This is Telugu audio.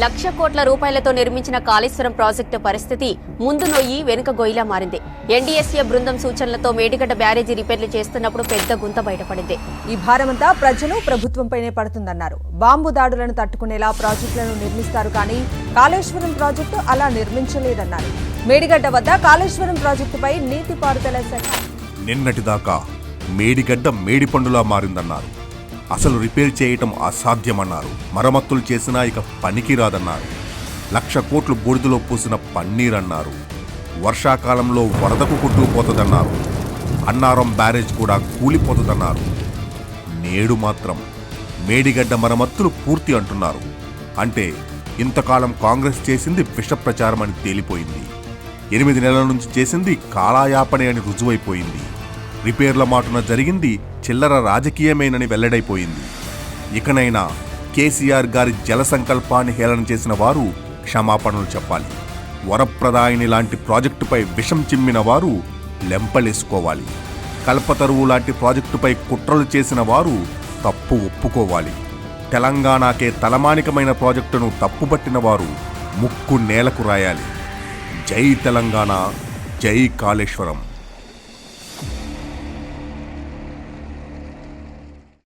లక్ష కోట్ల రూపాయలతో నిర్మించిన కాళేశ్వరం ప్రాజెక్టు పరిస్థితి ముందు నొయ్యి వెనుక గొయ్యిలా మారింది. ఎన్డీఎస్ఏ బృందం సూచనలతో మేడిగడ్డ బ్యారేజీ రిపేర్లు చేస్తున్నప్పుడు పెద్ద గుంత బయటపడింది. ఈ భారమంతా ప్రజలు ప్రభుత్వంపైనే పడుతుందన్నారు. బాంబు దాడులను తట్టుకునేలా ప్రాజెక్టులను నిర్మిస్తారు కానీ కాళేశ్వరం ప్రాజెక్టు అలా నిర్మించలేదన్నారు. మేడిగడ్డ వద్ద కాళేశ్వరం ప్రాజెక్టుపై నీటిపారుదల శాఖ. నిన్నటిదాకా మేడిగడ్డ మేడిపండులా మారిందన్నారు. అసలు రిపేర్ చేయటం అసాధ్యమన్నారు. మరమ్మతులు చేసినా ఇక పనికిరాదన్నారు. లక్ష కోట్లు బూడిదలో పూసిన పన్నీరన్నారు. వర్షాకాలంలో వరదకు కొట్టుకుపోతుందన్నారు అన్నారం బ్యారేజ్ కూడా కూలిపోతుందన్నారు. నేడు మాత్రం మేడిగడ్డ మరమ్మతులు పూర్తి అంటున్నారు. అంటే ఇంతకాలం కాంగ్రెస్ చేసింది విష ప్రచారం అని తేలిపోయింది. ఎనిమిది నెలల నుంచి చేసింది కాలాయాపనే అని రుజువైపోయింది. రిపేర్ల మాటున జరిగింది చిల్లర రాజకీయమేనని వెల్లడైపోయింది. ఇకనైనా కేసీఆర్ గారి జల సంకల్పాన్ని హేళన చేసిన వారు క్షమాపణలు చెప్పాలి. వరప్రదాయిని లాంటి ప్రాజెక్టుపై విషం చిమ్మిన వారు లెంపలేసుకోవాలి. కల్పతరువు లాంటి ప్రాజెక్టుపై కుట్రలు చేసిన వారు తప్పు ఒప్పుకోవాలి. తెలంగాణకే తలమానికమైన ప్రాజెక్టును తప్పుపట్టిన వారు ముక్కు నేలకు రాయాలి. జై తెలంగాణ జై కాళేశ్వరం.